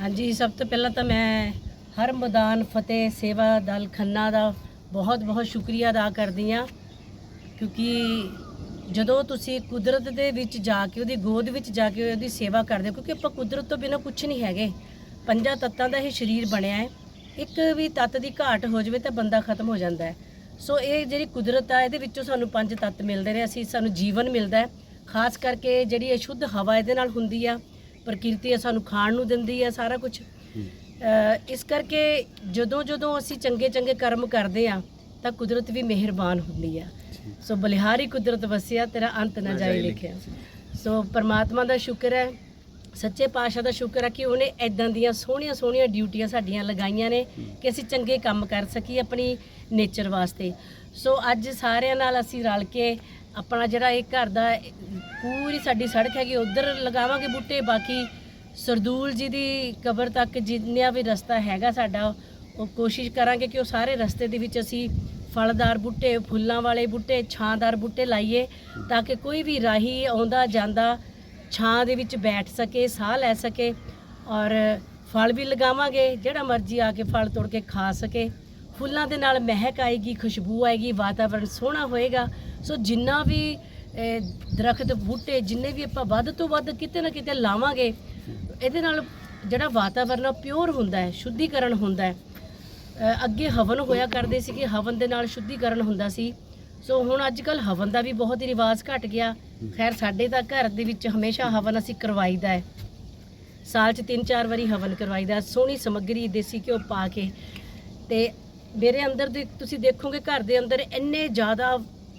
ਹਾਂਜੀ, ਸਭ ਤੋਂ ਪਹਿਲਾਂ ਤਾਂ ਮੈਂ ਹਰ ਮੈਦਾਨ ਫਤਿਹ, ਸੇਵਾ ਦਲ ਖੰਨਾ ਦਾ ਬਹੁਤ ਬਹੁਤ ਸ਼ੁਕਰੀਆ ਅਦਾ ਕਰਦੀ ਆ ਕਿਉਂਕਿ ਜਦੋਂ ਤੁਸੀਂ ਕੁਦਰਤ ਦੇ ਵਿੱਚ ਜਾ ਕੇ, ਉਹਦੀ ਗੋਦ ਵਿੱਚ ਜਾ ਕੇ ਉਹਦੀ ਸੇਵਾ ਕਰਦੇ ਹੋ, ਕਿਉਂਕਿ ਆਪਾਂ ਕੁਦਰਤ ਤੋਂ ਬਿਨਾਂ ਕੁਝ ਨਹੀਂ ਹੈਗੇ। ਪੰਜਾਂ ਤੱਤਾਂ ਦਾ ਇਹ ਸਰੀਰ ਬਣਿਆ ਹੈ। ਇੱਕ ਵੀ ਤੱਤ ਦੀ ਘਾਟ ਹੋ ਜਾਵੇ ਤਾਂ ਬੰਦਾ ਖਤਮ ਹੋ ਜਾਂਦਾ ਹੈ। ਸੋ ਇਹ ਜਿਹੜੀ ਕੁਦਰਤ ਆ, ਇਹਦੇ ਵਿੱਚੋਂ ਸਾਨੂੰ ਪੰਜ ਤੱਤ ਮਿਲਦੇ ਨੇ, ਅਸੀਂ, ਸਾਨੂੰ ਜੀਵਨ ਮਿਲਦਾ ਹੈ। ਖਾਸ ਕਰਕੇ ਜਿਹੜੀ ਅਸ਼ੁੱਧ ਹਵਾ ਇਹਦੇ ਨਾਲ ਹੁੰਦੀ ਆ ਪ੍ਰਕਿਰਤੀ ਇਹ ਸਾਨੂੰ ਖਾਣ ਨੂੰ ਦਿੰਦੀ ਆ ਸਾਰਾ ਕੁਝ ਇਸ ਕਰਕੇ ਜਦੋਂ ਜਦੋਂ ਅਸੀਂ ਚੰਗੇ ਚੰਗੇ ਕਰਮ ਕਰਦੇ ਆ ਤਾਂ ਕੁਦਰਤ ਵੀ ਮਿਹਰਬਾਨ ਹੁੰਦੀ ਆ। ਸੋ ਬਲਿਹਾਰੀ ਕੁਦਰਤ ਵਸਿਆ ਤੇਰਾ ਅੰਤ ਨਾ ਜਾਈ ਲਿਖਿਆ। ਸੋ ਪਰਮਾਤਮਾ ਦਾ ਸ਼ੁਕਰ ਹੈ ਸੱਚੇ ਪਾਤਸ਼ਾਹ ਦਾ ਸ਼ੁਕਰ ਹੈ ਕਿ ਉਹਨੇ ਐਦਾਂ ਦੀਆਂ ਸੋਹਣੀਆਂ ਸੋਹਣੀਆਂ ਡਿਊਟੀਆਂ ਸਾਡੀਆਂ ਲਗਾਈਆਂ ਨੇ ਕਿ ਅਸੀਂ ਚੰਗੇ ਕੰਮ ਕਰ ਸਕੀਏ ਆਪਣੀ ਨੇਚਰ ਵਾਸਤੇ। ਸੋ ਅੱਜ ਸਾਰਿਆਂ ਨਾਲ ਅਸੀਂ ਰਲ ਕੇ ਆਪਣਾ ਜਿਹੜਾ ਇਹ ਘਰ ਦਾ, ਪੂਰੀ ਸਾਡੀ ਸੜਕ ਹੈਗੀ, ਉਧਰ ਲਗਾਵਾਂਗੇ ਬੂਟੇ, ਬਾਕੀ ਸਰਦੂਲ ਜੀ ਦੀ ਕਬਰ ਤੱਕ ਜਿੰਨਾ ਵੀ ਰਸਤਾ ਹੈਗਾ ਸਾਡਾ, ਉਹ ਕੋਸ਼ਿਸ਼ ਕਰਾਂਗੇ ਕਿ ਉਹ ਸਾਰੇ ਰਸਤੇ ਦੇ ਵਿੱਚ ਅਸੀਂ ਫਲਦਾਰ ਬੂਟੇ, ਫੁੱਲਾਂ ਵਾਲੇ ਬੂਟੇ, ਛਾਂਦਾਰ ਬੂਟੇ ਲਾਈਏ, ਤਾਂ ਕਿ ਕੋਈ ਵੀ ਰਾਹੀ ਆਉਂਦਾ, ਜਾਂਦਾ, ਛਾਂ ਦੇ ਵਿੱਚ ਬੈਠ ਸਕੇ, ਸਾਹ ਲੈ ਸਕੇ, ਔਰ ਫਲ ਵੀ ਲਗਾਵਾਂਗੇ, ਜਿਹੜਾ ਮਰਜ਼ੀ ਆ ਕੇ ਫਲ ਤੋੜ ਕੇ ਖਾ ਸਕੇ। ਫੁੱਲਾਂ ਦੇ ਨਾਲ ਮਹਿਕ ਆਏਗੀ, ਖੁਸ਼ਬੂ ਆਏਗੀ ਵਾਤਾਵਰਣ ਸੋਹਣਾ ਹੋਏਗਾ। ਸੋ ਜਿੰਨਾ ਵੀ ਅਹ, ਦਰਖਤ ਬੂਟੇ ਜਿੰਨੇ ਵੀ ਆਪਾਂ ਵੱਧ ਤੋਂ ਵੱਧ ਕਿਤੇ ਨਾ ਕਿਤੇ ਲਾਵਾਂਗੇ ਇਹਦੇ ਨਾਲ ਜਿਹੜਾ ਵਾਤਾਵਰਣ ਪਿਓਰ ਹੁੰਦਾ ਹੈ ਸ਼ੁੱਧੀਕਰਨ ਹੁੰਦਾ ਹੈ। ਅੱਗੇ ਹਵਨ ਹੋਇਆ ਕਰਦੇ ਸੀ ਕਿ ਹਵਨ ਦੇ ਨਾਲ ਸ਼ੁੱਧੀਕਰਨ ਹੁੰਦਾ ਸੀ। ਸੋ ਹੁਣ ਅੱਜ ਕੱਲ ਹਵਨ ਦਾ ਵੀ ਬਹੁਤ ਹੀ ਰਿਵਾਜ ਘਟ ਗਿਆ। ਖੈਰ ਸਾਡੇ ਤਾਂ ਘਰ ਦੇ ਵਿੱਚ ਹਮੇਸ਼ਾ ਹਵਨ ਅਸੀਂ ਕਰਵਾਈਦਾ ਹੈ। ਸਾਲ 'ਚ ਤਿੰਨ ਚਾਰ ਵਾਰੀ ਹਵਨ ਕਰਵਾਈਦਾ ਸੋਹਣੀ ਸਮੱਗਰੀ ਦੇਸੀ ਘਿਓ ਪਾ ਕੇ। ਤੇ ਮੇਰੇ ਅੰਦਰ ਦੇ ਤੁਸੀਂ ਦੇਖੋਗੇ ਘਰ ਦੇ ਅੰਦਰ ਇੰਨੇ ਜ਼ਿਆਦਾ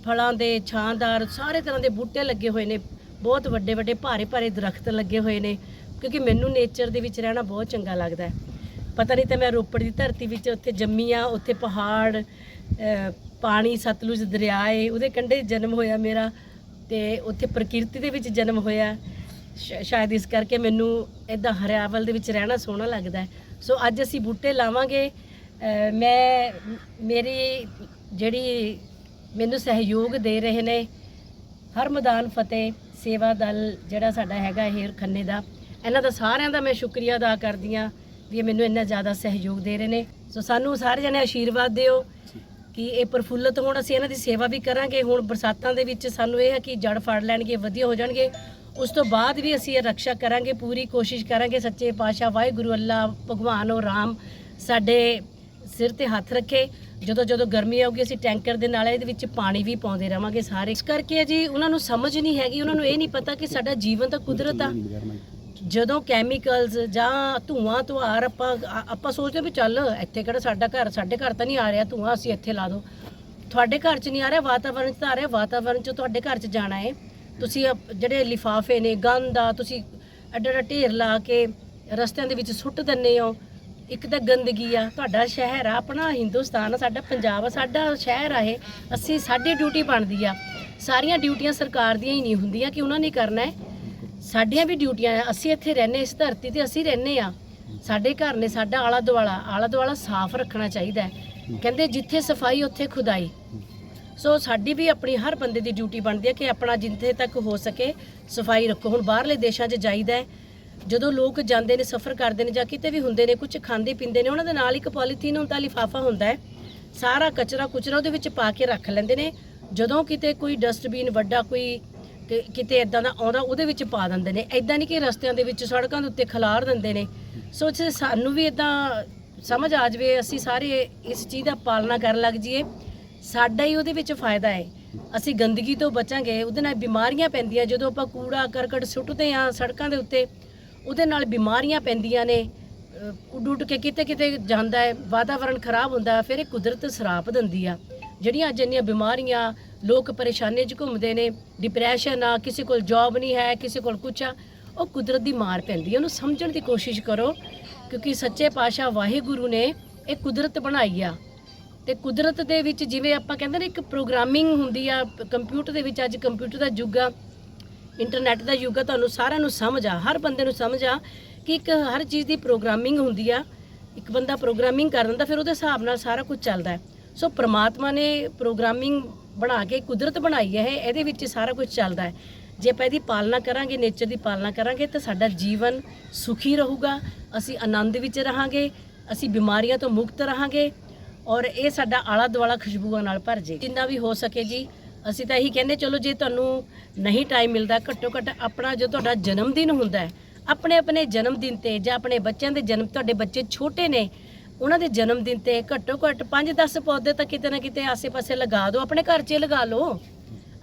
ਫਲਾਂ ਦੇ, ਛਾਂਦਾਰ, ਸਾਰੇ ਤਰ੍ਹਾਂ ਦੇ ਬੂਟੇ ਲੱਗੇ ਹੋਏ ਨੇ। ਬਹੁਤ ਵੱਡੇ ਵੱਡੇ ਭਾਰੇ ਭਾਰੇ ਦਰਖਤ ਲੱਗੇ ਹੋਏ ਨੇ, ਕਿਉਂਕਿ ਮੈਨੂੰ ਨੇਚਰ ਦੇ ਵਿੱਚ ਰਹਿਣਾ ਬਹੁਤ ਚੰਗਾ ਲੱਗਦਾ ਹੈ। ਪਤਾ ਨਹੀਂ ਤਾਂ ਮੈਂ ਰੋਪੜ ਦੀ ਧਰਤੀ ਵਿੱਚ ਉੱਥੇ ਜੰਮੀ ਆ ਉੱਥੇ ਪਹਾੜ ਪਾਣੀ, ਸਤਲੁਜ ਦਰਿਆ ਏ, ਉਹਦੇ ਕੰਢੇ ਜਨਮ ਹੋਇਆ ਮੇਰਾ ਤੇ ਉੱਥੇ ਪ੍ਰਕਿਰਤੀ ਦੇ ਵਿੱਚ ਜਨਮ ਹੋਇਆ। ਸ਼- ਸ਼ਾਇਦ ਇਸ ਕਰਕੇ ਮੈਨੂੰ ਇਦਾਂ ਹਰਿਆਵਲ ਦੇ ਵਿੱਚ ਰਹਿਣਾ ਸੋਹਣਾ ਲੱਗਦਾ ਸੋ ਅੱਜ ਅਸੀਂ ਬੂਟੇ ਲਾਵਾਂਗੇ। ਮੈਂ, ਮੇਰੀ ਜਿਹੜੀ ਮੈਨੂੰ ਸਹਿਯੋਗ ਦੇ ਰਹੇ ਨੇ। ਹਰ ਮੈਦਾਨ ਫਤਿਹ ਸੇਵਾ ਦਲ ਜਿਹੜਾ ਸਾਡਾ ਹੈਗਾ ਹੇਰ ਖੰਨੇ ਦਾ। ਇਹਨਾਂ ਦਾ ਸਾਰਿਆਂ ਦਾ ਮੈਂ ਸ਼ੁਕਰੀਆ ਅਦਾ ਕਰਦੀ ਹਾਂ ਵੀ ਇਹ ਮੈਨੂੰ ਇੰਨਾ ਜ਼ਿਆਦਾ ਸਹਿਯੋਗ ਦੇ ਰਹੇ ਨੇ। ਸੋ ਸਾਨੂੰ ਸਾਰੇ ਜਣੇ ਆਸ਼ੀਰਵਾਦ ਦਿਓ ਕਿ ਇਹ ਪ੍ਰਫੁੱਲਤ ਹੋਣ। ਅਸੀਂ ਇਹਨਾਂ ਦੀ ਸੇਵਾ ਵੀ ਕਰਾਂਗੇ। ਹੁਣ ਬਰਸਾਤਾਂ ਦੇ ਵਿੱਚ ਸਾਨੂੰ ਇਹ ਹੈ ਕਿ ਜੜ ਫੜ ਲੈਣਗੇ ਵਧੀਆ ਹੋ ਜਾਣਗੇ। ਉਸ ਤੋਂ ਬਾਅਦ ਵੀ ਅਸੀਂ ਇਹ ਰੱਖਿਆ ਕਰਾਂਗੇ ਪੂਰੀ ਕੋਸ਼ਿਸ਼ ਕਰਾਂਗੇ। ਸੱਚੇ ਪਾਤਸ਼ਾਹ ਵਾਹਿਗੁਰੂ ਅੱਲਾ ਭਗਵਾਨ ਉਹ ਰਾਮ ਸਾਡੇ ਸਿਰ ਤੇ ਹੱਥ ਰੱਖੇ। ਜਦੋਂ ਜਦੋਂ ਗਰਮੀ ਆਊਗੀ, ਅਸੀਂ ਟੈਂਕਰ ਦੇ ਨਾਲ ਇਹਦੇ ਵਿੱਚ ਪਾਣੀ ਵੀ ਪਾਉਂਦੇ ਰਵਾਂਗੇ ਸਾਰੇ। ਇਸ ਕਰਕੇ ਜੀ ਉਹਨਾਂ ਨੂੰ ਸਮਝ ਨਹੀਂ ਹੈਗੀ, ਉਹਨਾਂ ਨੂੰ ਇਹ ਨਹੀਂ ਪਤਾ ਕਿ ਸਾਡਾ ਜੀਵਨ ਤਾਂ ਕੁਦਰਤ ਆ। ਜਦੋਂ ਕੈਮੀਕਲਸ ਜਾਂ ਧੂਆਂ ਆਰ ਆਪਾਂ ਆਪਾਂ ਸੋਚਦੇ ਵੀ ਚੱਲ, ਇੱਥੇ ਕਿਹੜਾ ਸਾਡਾ ਘਰ, ਸਾਡੇ ਘਰ ਤਾਂ ਨਹੀਂ ਆ ਰਿਹਾ, ਧੂਆਂ ਅਸੀਂ ਇੱਥੇ ਲਾ ਦੋ ਤੁਹਾਡੇ ਘਰ 'ਚ ਨਹੀਂ ਆ ਰਿਹਾ ਵਾਤਾਵਰਣ 'ਚ ਤਾਂ ਆ ਰਿਹਾ ਵਾਤਾਵਰਣ 'ਚ ਤੁਹਾਡੇ ਘਰ 'ਚ ਜਾਣਾ ਹੈ। ਤੁਸੀਂ ਅਪ- ਜਿਹੜੇ ਲਿਫਾਫੇ ਨੇ, ਗੰਦ ਆ, ਤੁਸੀਂ ਐਡਾ ਐਡਾ ਢੇਰ ਲਾ ਕੇ ਰਸਤਿਆਂ ਦੇ ਵਿੱਚ ਸੁੱਟ ਦਿੰਦੇ ਹੋ। ਇੱਕ ਤਾਂ ਗੰਦਗੀ ਆ, ਤੁਹਾਡਾ ਸ਼ਹਿਰ ਆ, ਆਪਣਾ ਹਿੰਦੁਸਤਾਨ ਆ, ਸਾਡਾ ਪੰਜਾਬ ਆ, ਸਾਡਾ ਸ਼ਹਿਰ ਆ ਇਹ, ਅਸੀਂ ਸਾਡੀ ਡਿਊਟੀ ਬਣਦੀ ਆ। ਸਾਰੀਆਂ ਡਿਊਟੀਆਂ ਸਰਕਾਰ ਦੀਆਂ ਹੀ ਨਹੀਂ ਹੁੰਦੀਆਂ ਕਿ ਉਹਨਾਂ ਨੇ ਕਰਨਾ ਹੈ। ਸਾਡੀਆਂ ਵੀ ਡਿਊਟੀਆਂ ਆ, ਅਸੀਂ ਇੱਥੇ ਰਹਿੰਦੇ ਇਸ ਧਰਤੀ ਤੇ ਅਸੀਂ ਰਹਿੰਦੇ ਆ ਸਾਡੇ ਘਰ ਨੇ ਸਾਡਾ ਆਲਾ ਦੁਆਲਾ ਆਲਾ ਦੁਆਲਾ ਸਾਫ਼ ਰੱਖਣਾ ਚਾਹੀਦਾ ਹੈ। ਕਹਿੰਦੇ ਜਿੱਥੇ ਸਫ਼ਾਈ, ਉੱਥੇ ਖੁਦਾਈ। ਸੋ ਸਾਡੀ ਵੀ ਆਪਣੀ ਹਰ ਬੰਦੇ ਦੀ ਡਿਊਟੀ ਬਣਦੀ ਹੈ ਕਿ ਆਪਣਾ ਜਿੱਥੇ ਤੱਕ ਹੋ ਸਕੇ ਸਫ਼ਾਈ ਰੱਖੋ। ਹੁਣ ਬਾਹਰਲੇ ਦੇਸ਼ਾਂ 'ਚ ਜਾਈਦਾ ਹੈ ਜਦੋਂ ਲੋਕ ਜਾਂਦੇ ਨੇ, ਸਫ਼ਰ ਕਰਦੇ ਨੇ ਜਾਂ ਕਿਤੇ ਵੀ ਹੁੰਦੇ ਨੇ ਕੁਝ ਖਾਂਦੇ ਪੀਂਦੇ ਨੇ, ਉਹਨਾਂ ਦੇ ਨਾਲ ਇੱਕ ਪੋਲੀਥੀਨ ਹੁੰਦਾ, ਲਿਫਾਫਾ ਹੁੰਦਾ ਹੈ। ਸਾਰਾ ਕਚਰਾ ਕੁਚਰਾ ਉਹਦੇ ਵਿੱਚ ਪਾ ਕੇ ਰੱਖ ਲੈਂਦੇ ਨੇ। ਜਦੋਂ ਕਿਤੇ ਕੋਈ ਡਸਟਬਿਨ ਵੱਡਾ, ਕੋਈ ਕਿਤੇ ਇਦਾਂ ਦਾ ਆਉਂਦਾ, ਉਹਦੇ ਵਿੱਚ ਪਾ ਦਿੰਦੇ ਨੇ। ਇਦਾਂ ਨਹੀਂ ਕਿ ਰਸਤਿਆਂ ਦੇ ਵਿੱਚ ਸੜਕਾਂ ਦੇ ਉੱਤੇ ਖਿਲਾਰ ਦਿੰਦੇ ਨੇ। ਸੋ ਸਾਨੂੰ ਵੀ ਇਦਾਂ ਸਮਝ ਆ ਜਾਵੇ, ਅਸੀਂ ਸਾਰੇ ਇਸ ਚੀਜ਼ ਦਾ ਪਾਲਣਾ ਕਰਨ ਲੱਗ ਜਾਈਏ। ਸਾਡਾ ਹੀ ਉਹਦੇ ਵਿੱਚ ਫਾਇਦਾ ਹੈ। ਅਸੀਂ ਗੰਦਗੀ ਤੋਂ ਬਚਾਂਗੇ, ਉਹਦੇ ਨਾਲ ਬਿਮਾਰੀਆਂ ਪੈਂਦੀਆਂ। ਜਦੋਂ ਆਪਾਂ ਕੂੜਾ, ਕਰਕਟ ਸੁੱਟਦੇ ਆ ਸੜਕਾਂ ਦੇ ਉੱਤੇ ਉਹਦੇ ਨਾਲ ਬਿਮਾਰੀਆਂ ਪੈਂਦੀਆਂ ਨੇ ਉੱਡ ਉੱਡ ਕੇ ਕਿਤੇ ਕਿਤੇ ਜਾਂਦਾ ਹੈ ਵਾਤਾਵਰਣ ਖਰਾਬ ਹੁੰਦਾ ਹੈ, ਫਿਰ ਇਹ ਕੁਦਰਤ ਸਰਾਪ ਦਿੰਦੀ ਆ। ਜਿਹੜੀਆਂ ਅੱਜ ਇੰਨੀਆਂ ਬਿਮਾਰੀਆਂ ਲੋਕ ਪਰੇਸ਼ਾਨੀ 'ਚ ਘੁੰਮਦੇ ਨੇ ਡਿਪਰੈਸ਼ਨ ਆ ਕਿਸੇ ਕੋਲ ਜੌਬ ਨਹੀਂ ਹੈ ਕਿਸੇ ਕੋਲ ਕੁਛ ਆ ਉਹ ਕੁਦਰਤ ਦੀ ਮਾਰ ਪੈਂਦੀ ਹੈ ਉਹਨੂੰ ਸਮਝਣ ਦੀ ਕੋਸ਼ਿਸ਼ ਕਰੋ ਕਿਉਂਕਿ ਸੱਚੇ ਪਾਤਸ਼ਾਹ ਵਾਹਿਗੁਰੂ ਨੇ ਇਹ ਕੁਦਰਤ ਬਣਾਈ ਆ। ਤੇ ਕੁਦਰਤ ਦੇ ਵਿੱਚ ਜਿਵੇਂ ਆਪਾਂ ਕਹਿੰਦੇ ਨੇ ਇੱਕ ਪ੍ਰੋਗਰਾਮਿੰਗ ਹੁੰਦੀ ਆ ਕੰਪਿਊਟਰ ਦੇ ਵਿੱਚ ਅੱਜ ਕੰਪਿਊਟਰ ਦਾ ਯੁੱਗ ਆ ਇੰਟਰਨੈਟ ਦਾ ਯੁੱਗ ਆ, ਤੁਹਾਨੂੰ ਸਾਰਿਆਂ ਨੂੰ ਸਮਝ ਆ, ਹਰ ਬੰਦੇ ਨੂੰ ਸਮਝ ਆ ਕਿ ਇੱਕ ਹਰ ਚੀਜ਼ ਦੀ ਪ੍ਰੋਗਰਾਮਿੰਗ ਹੁੰਦੀ ਆ, ਇੱਕ ਬੰਦਾ ਪ੍ਰੋਗਰਾਮਿੰਗ ਕਰ ਦਿੰਦਾ, ਫਿਰ ਉਹਦੇ ਹਿਸਾਬ ਨਾਲ ਸਾਰਾ ਕੁਝ ਚੱਲਦਾ ਹੈ। ਸੋ ਪ੍ਰਮਾਤਮਾ ਨੇ ਪ੍ਰੋਗਰਾਮਿੰਗ ਬਣਾ ਕੇ ਕੁਦਰਤ ਬਣਾਈ ਹੈ, ਇਹਦੇ ਵਿੱਚ ਸਾਰਾ ਕੁਝ ਚੱਲਦਾ ਹੈ। ਜੇ ਆਪਾਂ ਇਹਦੀ ਪਾਲਣਾ ਕਰਾਂਗੇ ਨੇਚਰ ਦੀ ਪਾਲਣਾ ਕਰਾਂਗੇ, ਤਾਂ ਸਾਡਾ ਜੀਵਨ ਸੁਖੀ ਰਹੂਗਾ, ਅਸੀਂ ਆਨੰਦ ਵਿੱਚ ਰਹਾਂਗੇ, ਅਸੀਂ ਬਿਮਾਰੀਆਂ ਤੋਂ ਮੁਕਤ ਰਹਾਂਗੇ ਔਰ ਇਹ ਸਾਡਾ ਆਲਾ ਦੁਆਲਾ ਖੁਸ਼ਬੂਆਂ ਨਾਲ ਭਰ ਜੇ। ਜਿੰਨਾ ਵੀ ਹੋ ਸਕੇ ਜੀ ਅਸੀਂ ਤਾਂ ਇਹੀ ਕਹਿੰਦੇ, ਚਲੋ ਜੇ ਤੁਹਾਨੂੰ ਨਹੀਂ ਟਾਈਮ ਮਿਲਦਾ, ਘੱਟੋ ਘੱਟ ਆਪਣਾ ਜੋ ਤੁਹਾਡਾ ਜਨਮ ਦਿਨ ਹੁੰਦਾ ਹੈ ਆਪਣੇ ਆਪਣੇ ਜਨਮ ਦਿਨ ਤੇ ਜਾਂ ਆਪਣੇ ਬੱਚਿਆਂ ਦੇ ਜਨਮ, ਤੁਹਾਡੇ ਬੱਚੇ ਛੋਟੇ ਨੇ, ਉਹਨਾਂ ਦੇ ਜਨਮ ਦਿਨ ਤੇ ਘੱਟੋ ਘੱਟ 5-10 ਪੌਦੇ ਤਾਂ ਕਿਤੇ ਨਾ ਕਿਤੇ ਆਸੇ-ਪਾਸੇ ਲਗਾ ਦਿਓ, ਆਪਣੇ ਘਰ 'ਚ ਲਗਾ ਲਓ।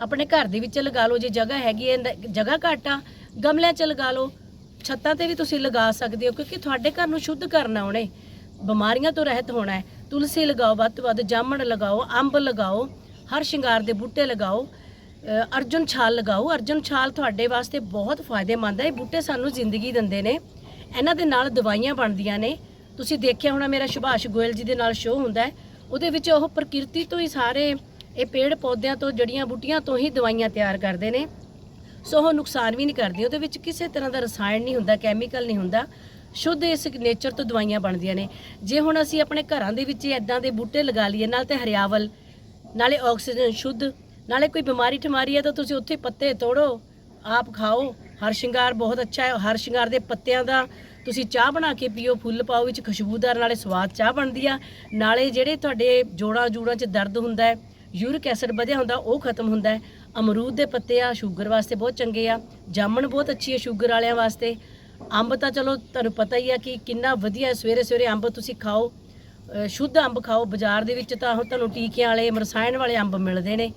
ਆਪਣੇ ਘਰ ਦੇ ਵਿੱਚ ਲਗਾ ਲਓ, ਜੇ ਜਗ੍ਹਾ ਹੈਗੀ ਹੈ ਜਗ੍ਹਾ ਘੱਟ ਆ, ਗਮਲਿਆਂ 'ਚ ਲਗਾ ਲਓ, ਛੱਤਾਂ ਤੇ ਵੀ ਤੁਸੀਂ ਲਗਾ ਸਕਦੇ ਹੋ, ਕਿਉਂਕਿ ਤੁਹਾਡੇ ਘਰ ਨੂੰ ਸ਼ੁੱਧ ਕਰਨਾ ਉਹਨੇ। ਬਿਮਾਰੀਆਂ ਤੋਂ ਰਹਿਤ ਹੋਣਾ ਹੈ, ਤੁਲਸੀ ਲਗਾਓ, ਵੱਧ ਤੋਂ ਵੱਧ ਜਾਮਣ ਲਗਾਓ, ਅੰਬ ਲਗਾਓ ਹਰ ਸ਼ਿੰਗਾਰ ਦੇ ਬੂਟੇ ਲਗਾਓ ਅਰਜੁਨ ਛਾਲ ਲਗਾਓ। ਅਰਜੁਨ ਛਾਲ ਤੁਹਾਡੇ ਵਾਸਤੇ ਬਹੁਤ ਫਾਇਦੇਮੰਦ ਹੈ। ਇਹ ਬੂਟੇ ਸਾਨੂੰ ਜ਼ਿੰਦਗੀ ਦਿੰਦੇ ਨੇ। ਇਹਨਾਂ ਦੇ ਨਾਲ ਦਵਾਈਆਂ ਬਣਦੀਆਂ ਨੇ। ਤੁਸੀਂ ਦੇਖਿਆ ਹੋਣਾ ਮੇਰਾ ਸੁਭਾਸ਼ ਗੋਇਲ ਜੀ ਦੇ ਨਾਲ ਸ਼ੋਅ ਹੁੰਦਾ ਹੈ। ਉਹਦੇ ਵਿੱਚ ਉਹ ਪ੍ਰਕਿਰਤੀ ਤੋਂ ਹੀ ਸਾਰੇ ਇਹ ਪੇੜ ਪੌਦਿਆਂ ਤੋਂ, ਜੜੀਆਂ ਬੂਟੀਆਂ ਤੋਂ ਹੀ ਦਵਾਈਆਂ ਤਿਆਰ ਕਰਦੇ ਨੇ। ਸੋ ਉਹ ਨੁਕਸਾਨ ਵੀ ਨਹੀਂ ਕਰਦੀ। ਉਹਦੇ ਵਿੱਚ ਕਿਸੇ ਤਰ੍ਹਾਂ ਦਾ ਰਸਾਇਣ ਨਹੀਂ ਹੁੰਦਾ ਕੈਮੀਕਲ ਨਹੀਂ ਹੁੰਦਾ। ਸ਼ੁੱਧ ਇਸ ਨੇਚਰ ਤੋਂ ਦਵਾਈਆਂ ਬਣਦੀਆਂ ਨੇ। ਜੇ ਹੁਣ ਅਸੀਂ ਆਪਣੇ ਘਰਾਂ ਦੇ ਵਿੱਚ ਇਦਾਂ ਦੇ ਬੂਟੇ ਲਗਾ ਲਈਏ, ਨਾਲ ਤੇ ਹਰਿਆਵਲ ਨਾਲੇ ਆਕਸੀਜਨ ਸ਼ੁੱਧ, ਨਾਲੇ ਕੋਈ ਬਿਮਾਰੀ ਠਮਾਰੀ ਹੈ ਤਾਂ ਤੁਸੀਂ ਉੱਥੇ ਪੱਤੇ ਤੋੜੋ, ਆਪ ਖਾਓ। ਹਰ ਸ਼ਿੰਗਾਰ ਬਹੁਤ ਅੱਛਾ ਹੈ। ਹਰ ਸ਼ਿੰਗਾਰ ਦੇ ਪੱਤਿਆਂ ਦਾ ਤੁਸੀਂ ਚਾਹ ਬਣਾ ਕੇ ਪੀਓ, ਫੁੱਲ ਪਾਓ, ਵਿੱਚ ਖੁਸ਼ਬੂਦਾਰ ਨਾਲੇ ਸਵਾਦ ਚਾਹ ਬਣਦੀ ਆ। ਨਾਲੇ ਜਿਹੜੇ ਤੁਹਾਡੇ ਜੋੜਾਂ ਜੂੜਾਂ 'ਚ ਦਰਦ ਹੁੰਦਾ ਹੈ, ਯੂਰਿਕ ਐਸਿਡ ਵਧਿਆ ਹੁੰਦਾ, ਉਹ ਖਤਮ ਹੁੰਦਾ ਹੈ। ਅਮਰੂਦ ਦੇ ਪੱਤੇ ਆ, ਸ਼ੂਗਰ ਵਾਸਤੇ ਬਹੁਤ ਚੰਗੇ ਆ। ਜਾਮਣ ਬਹੁਤ ਅੱਛੀ ਹੈ ਸ਼ੂਗਰ ਵਾਲਿਆਂ ਵਾਸਤੇ। ਅੰਬ ਤਾਂ ਚਲੋ ਤੁਹਾਨੂੰ ਪਤਾ ਹੀ ਆ ਕਿ ਕਿੰਨਾ ਵਧੀਆ ਸਵੇਰੇ ਸਵੇਰੇ ਅੰਬ ਤੁਸੀਂ ਖਾਓ। ਸ਼ੁੱਧ ਅੰਬ ਖਾਓ, ਬਾਜ਼ਾਰ ਦੇ ਵਿੱਚ ਤਾਂ ਹੁਣ ਤੁਹਾਨੂੰ ਟੀਕਿਆਂ ਵਾਲੇ ਰਸਾਇਣ ਵਾਲੇ ਅੰਬ ਮਿਲਦੇ ਨੇ।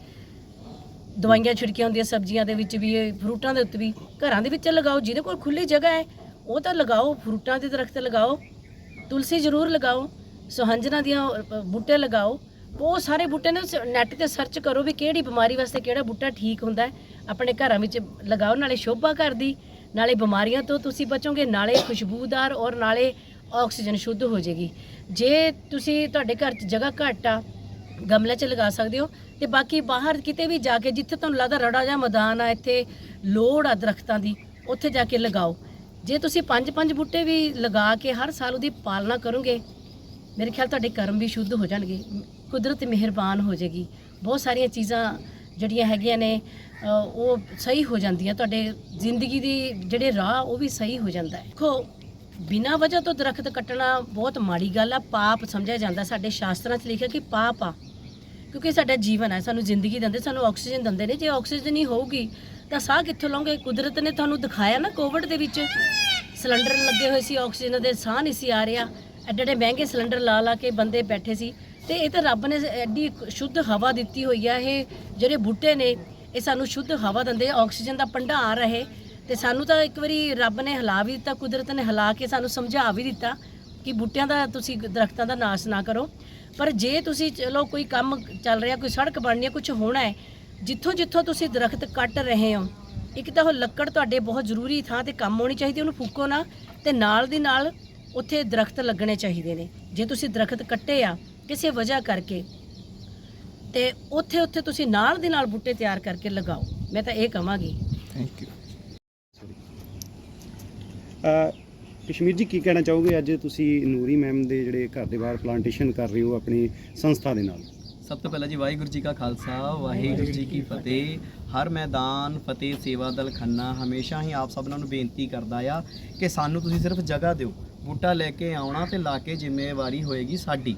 ਦਵਾਈਆਂ, ਛਿੜਕੀਆਂ ਹੁੰਦੀਆਂ ਸਬਜ਼ੀਆਂ ਦੇ ਵਿੱਚ ਵੀ ਫਰੂਟਾਂ ਦੇ ਉੱਤੇ ਵੀ। ਘਰਾਂ ਦੇ ਵਿੱਚ ਲਗਾਓ, ਜਿਹਦੇ ਕੋਲ ਖੁੱਲੀ ਜਗ੍ਹਾ ਹੈ, ਉਹ ਤਾਂ ਲਗਾਓ, ਫਰੂਟਾਂ ਦੇ ਦਰਖਤ ਲਗਾਓ, ਤੁਲਸੀ ਜ਼ਰੂਰ ਲਗਾਓ, ਸੁਹੰਜਣਾ ਦੀਆਂ ਬੂਟੇ ਲਗਾਓ। ਉਹ ਸਾਰੇ ਬੂਟੇ ਨੇ ਨੈਟ ਤੇ ਸਰਚ ਕਰੋ ਵੀ ਕਿਹੜੀ ਬਿਮਾਰੀ ਵਾਸਤੇ ਕਿਹੜਾ ਬੂਟਾ ਠੀਕ ਹੁੰਦਾ ਹੈ। ਆਪਣੇ ਘਰਾਂ ਵਿੱਚ ਲਗਾਓ, ਨਾਲੇ ਸ਼ੋਭਾ ਕਰਦੀ ਨਾਲੇ ਬਿਮਾਰੀਆਂ ਤੋਂ ਤੁਸੀਂ ਬਚੋਗੇ, ਨਾਲੇ ਖੁਸ਼ਬੂਦਾਰ ਔਰ ਨਾਲੇ ਆਕਸੀਜਨ ਸ਼ੁੱਧ ਹੋ ਜਾਏਗੀ। ਜੇ ਤੁਸੀਂ ਤੁਹਾਡੇ ਘਰ 'ਚ ਜਗ੍ਹਾ ਘੱਟ ਆ, ਗਮਲੇ 'ਚ ਲਗਾ ਸਕਦੇ ਹੋ ਤੇ ਬਾਕੀ ਬਾਹਰ ਕਿਤੇ ਵੀ ਜਾ ਕੇ, ਜਿੱਥੇ ਤੁਹਾਨੂੰ ਲੱਗਦਾ ਰੜਾ ਜਾਂ ਮੈਦਾਨ ਆ, ਇੱਥੇ ਲੋੜ ਆ ਦਰਖਤਾਂ ਦੀ, ਉੱਥੇ ਜਾ ਕੇ ਲਗਾਓ। ਜੇ ਤੁਸੀਂ ਪੰਜ ਪੰਜ ਬੂਟੇ ਵੀ ਲਗਾ ਕੇ ਹਰ ਸਾਲ ਉਹਦੀ ਪਾਲਣਾ ਕਰੋਗੇ, ਮੇਰੇ ਖਿਆਲ ਤੁਹਾਡੇ ਕਰਮ ਵੀ ਸ਼ੁੱਧ ਹੋ ਜਾਣਗੇ, ਕੁਦਰਤ ਮਿਹਰਬਾਨ ਹੋ ਜਾਏਗੀ। ਬਹੁਤ ਸਾਰੀਆਂ ਚੀਜ਼ਾਂ ਜਿਹੜੀਆਂ ਹੈਗੀਆਂ ਨੇ ਉਹ ਸਹੀ ਹੋ ਜਾਂਦੀਆਂ, ਤੁਹਾਡੇ ਜ਼ਿੰਦਗੀ ਦੀ ਜਿਹੜੇ ਰਾਹ ਉਹ ਵੀ ਸਹੀ ਹੋ ਜਾਂਦਾ ਹੈ। ਦੇਖੋ ਬਿਨਾਂ ਵਜ੍ਹਾ ਤੋਂ ਦਰਖਤ ਕੱਟਣਾ ਬਹੁਤ ਮਾੜੀ ਗੱਲ ਆ। ਪਾਪ ਸਮਝਿਆ ਜਾਂਦਾ। ਸਾਡੇ ਸ਼ਾਸਤਰਾਂ 'ਚ ਲਿਖਿਆ ਕਿ ਪਾਪ ਆ, ਕਿਉਂਕਿ ਸਾਡਾ ਜੀਵਨ ਹੈ ਸਾਨੂੰ ਜ਼ਿੰਦਗੀ ਦਿੰਦੇ, ਸਾਨੂੰ ਆਕਸੀਜਨ ਦਿੰਦੇ ਨੇ। ਜੇ ਆਕਸੀਜਨ ਨਹੀਂ ਹੋਊਗੀ, ਤਾਂ ਸਾਹ ਕਿੱਥੋਂ ਲਓਗੇ ਕੁਦਰਤ ਨੇ ਤੁਹਾਨੂੰ ਦਿਖਾਇਆ ਨਾ ਕੋਵਿਡ ਦੇ ਵਿੱਚ। ਸਿਲੰਡਰ ਲੱਗੇ ਹੋਏ ਸੀ, ਆਕਸੀਜਨ ਦੇ ਸਾਹ ਨਹੀਂ ਸੀ ਆ ਰਿਹਾ। ਐਡੇ ਐਡੇ ਮਹਿੰਗੇ ਸਿਲੰਡਰ ਲਾ ਲਾ ਕੇ ਬੰਦੇ ਬੈਠੇ ਸੀ। ਤੇ ਇਹ ਤਾਂ ਰੱਬ ਨੇ ਐਡੀ ਸ਼ੁੱਧ ਹਵਾ ਦਿੱਤੀ ਹੋਈ ਆ। ਇਹ ਜਿਹੜੇ ਬੂਟੇ ਨੇ, ਇਹ ਸਾਨੂੰ ਸ਼ੁੱਧ ਹਵਾ ਦਿੰਦੇ ਆਕਸੀਜਨ ਦਾ ਭੰਡਾਰ ਰਹੇ ਤੇ ਸਾਨੂੰ ਤਾਂ ਇੱਕ ਵਾਰੀ ਰੱਬ ਨੇ ਹਿਲਾ ਵੀ ਦਿੱਤਾ, ਕੁਦਰਤ ਨੇ ਹਿਲਾ ਕੇ ਸਾਨੂੰ ਸਮਝਾ ਵੀ ਦਿੱਤਾ ਕਿ ਬੂਟਿਆਂ ਦਾ ਤੁਸੀਂ ਦਰਖਤਾਂ ਦਾ ਨਾਸ਼ ਨਾ ਕਰੋ। ਪਰ ਜੇ ਤੁਸੀਂ ਚਲੋ ਕੋਈ ਕੰਮ ਚੱਲ ਰਿਹਾ, ਕੋਈ ਸੜਕ ਬਣਨੀ ਹੈ ਕੁਝ ਹੋਣਾ ਹੈ, ਜਿੱਥੋਂ ਜਿੱਥੋਂ ਤੁਸੀਂ ਦਰਖਤ ਕੱਟ ਰਹੇ ਹੋ, ਇੱਕ ਤਾਂ ਉਹ ਲੱਕੜ ਤੁਹਾਡੇ ਬਹੁਤ ਜ਼ਰੂਰੀ ਥਾਂ ਤੇ ਕੰਮ ਆਉਣੀ ਚਾਹੀਦੀ, ਉਹਨੂੰ ਫੂਕੋ ਨਾ ਤੇ ਨਾਲ ਦੀ ਨਾਲ ਉੱਥੇ ਦਰਖਤ ਲੱਗਣੇ ਚਾਹੀਦੇ ਨੇ। ਜੇ ਤੁਸੀਂ ਦਰਖਤ ਕੱਟੇ ਆ ਕਿਸੇ ਵਜ੍ਹਾ ਕਰਕੇ, ਤੇ ਉੱਥੇ ਉੱਥੇ ਤੁਸੀਂ ਨਾਲ ਦੀ ਨਾਲ ਬੂਟੇ ਤਿਆਰ ਕਰਕੇ ਲਗਾਓ। ਮੈਂ ਤਾਂ ਇਹ ਕਹਾਂਗੀ। ਥੈਂਕ ਯੂ ਕਸ਼ਮੀਰ ਜੀ, ਕੀ ਕਹਿਣਾ ਚਾਹੋਗੇ? ਅੱਜ ਤੁਸੀਂ ਨੂਰੀ ਮੈਮ ਦੇ ਜਿਹੜੇ ਘਰ ਦੇ ਬਾਹਰ ਪਲਾਂਟੇਸ਼ਨ ਕਰ ਰਹੇ ਹੋ ਆਪਣੀ ਸੰਸਥਾ ਦੇ ਨਾਲ। ਸਭ ਤੋਂ ਪਹਿਲਾਂ ਜੀ, ਵਾਹਿਗੁਰੂ ਜੀ ਕਾ ਖਾਲਸਾ, ਵਾਹਿਗੁਰੂ ਜੀ ਕੀ ਫਤਿਹ। ਹਰ ਮੈਦਾਨ, ਫਤਿਹ, ਸੇਵਾ ਦਲ, ਖੰਨਾ ਹਮੇਸ਼ਾ ਹੀ ਆਪ ਸਭਨਾਂ ਨੂੰ ਬੇਨਤੀ ਕਰਦਾ ਆ ਕਿ ਸਾਨੂੰ ਤੁਸੀਂ ਸਿਰਫ ਜਗ੍ਹਾ ਦਿਓ। ਬੂਟਾ ਲੈ ਕੇ ਆਉਣਾ ਤੇ ਲਾ ਕੇ ਜ਼ਿੰਮੇਵਾਰੀ ਹੋਏਗੀ ਸਾਡੀ।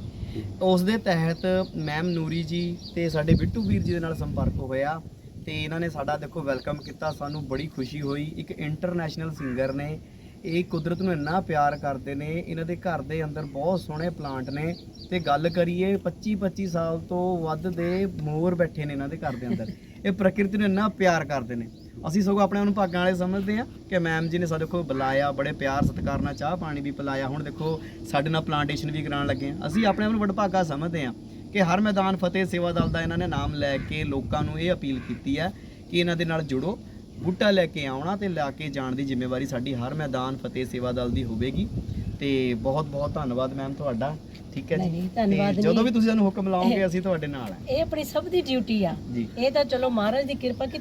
ਉਸ ਦੇ ਤਹਿਤ ਮੈਮ ਨੂਰੀ ਜੀ ਤੇ ਸਾਡੇ ਬਿੱਟੂ ਵੀਰ ਜੀ ਦੇ ਨਾਲ ਸੰਪਰਕ ਹੋਇਆ ਤੇ ਇਹਨਾਂ ਨੇ ਸਾਡਾ ਦੇਖੋ, ਵੈਲਕਮ ਕੀਤਾ। ਸਾਨੂੰ ਬੜੀ ਖੁਸ਼ੀ ਹੋਈ। ਇੱਕ ਇੰਟਰਨੈਸ਼ਨਲ ਸਿੰਗਰ ਨੇ ਇਹ ਕੁਦਰਤ ਨੂੰ ਇੰਨਾ ਪਿਆਰ ਕਰਦੇ ਨੇ, ਇਹਨਾਂ ਦੇ ਘਰ ਦੇ ਅੰਦਰ ਬਹੁਤ ਸੋਹਣੇ ਪਲਾਂਟ ਨੇ ਤੇ ਗੱਲ ਕਰੀਏ 25 25 ਸਾਲ ਤੋਂ ਵੱਧ ਦੇ ਮੋਰ ਬੈਠੇ ਨੇ ਇਹਨਾਂ ਦੇ ਘਰ ਦੇ ਅੰਦਰ। ਇਹ ਪ੍ਰਕਿਰਤੀ ਨੂੰ ਇੰਨਾ ਪਿਆਰ ਕਰਦੇ ਨੇ। ਅਸੀਂ ਸਗੋਂ ਆਪਣੇ ਆਪ ਨੂੰ ਭਾਗਾਂ ਵਾਲੇ ਸਮਝਦੇ ਆ ਕਿ ਮੈਮ ਜੀ ਨੇ ਸਾਡੇ ਕੋਲ ਬੁਲਾਇਆ, ਬੜੇ ਪਿਆਰ ਸਤਿਕਾਰ ਨਾਲ ਚਾਹ ਪਾਣੀ ਵੀ ਪਿਲਾਇਆ। ਹੁਣ ਦੇਖੋ, ਸਾਡੇ ਨਾਲ ਪਲਾਂਟੇਸ਼ਨ ਵੀ ਕਰਾਉਣ ਲੱਗੇ ਆ ਅਸੀਂ ਆਪਣੇ ਆਪ ਨੂੰ ਵਡਭਾਗਾ ਸਮਝਦੇ ਆ ਕਿ ਹਰ ਮੈਦਾਨ ਫਤਿਹ ਸੇਵਾ ਦਲ ਦਾ ਇਹਨਾਂ ਨੇ ਨਾਮ ਲੈ ਕੇ ਲੋਕਾਂ ਨੂੰ ਇਹ ਅਪੀਲ ਕੀਤੀ ਹੈ ਕਿ ਇਹਨਾਂ ਦੇ ਨਾਲ ਜੁੜੋ। ਬੂਟਾ ਲੈ ਕੇ ਆਉਣਾ ਤੇ ਲਿਆ ਕੇ ਜਾਣ ਦੀ ਜ਼ਿੰਮੇਵਾਰੀ ਸਾਡੀ ਹਰ ਮੈਦਾਨ ਫਤਿਹ ਸੇਵਾ ਦਲ ਦੀ ਹੋਵੇਗੀ। ਤੇ ਬਹੁਤ ਬਹੁਤ ਧੰਨਵਾਦ ਮੈਮ ਤੁਹਾਡਾ। ਠੀਕ ਹੈ ਨਹੀਂ, ਜੀ ਨਹੀਂ, ਧੰਨਵਾਦ ਤੇ ਜਦੋਂ ਨਹੀਂ। ਵੀ ਤੁਸੀਂ ਸਾਨੂੰ ਹੁਕਮ ਲਾਓਗੇ ਅਸੀਂ ਤੁਹਾਡੇ ਨਾਲ ਹਾਂ। ਇਹ ਆਪਣੀ ਸਭ ਦੀ ਡਿਊਟੀ ਆ। ਜੀ। ਇਹ ਤਾਂ ਚਲੋ ਮਹਾਰਾਜ ਦੀ ਕਿਰਪਾ ਕਿ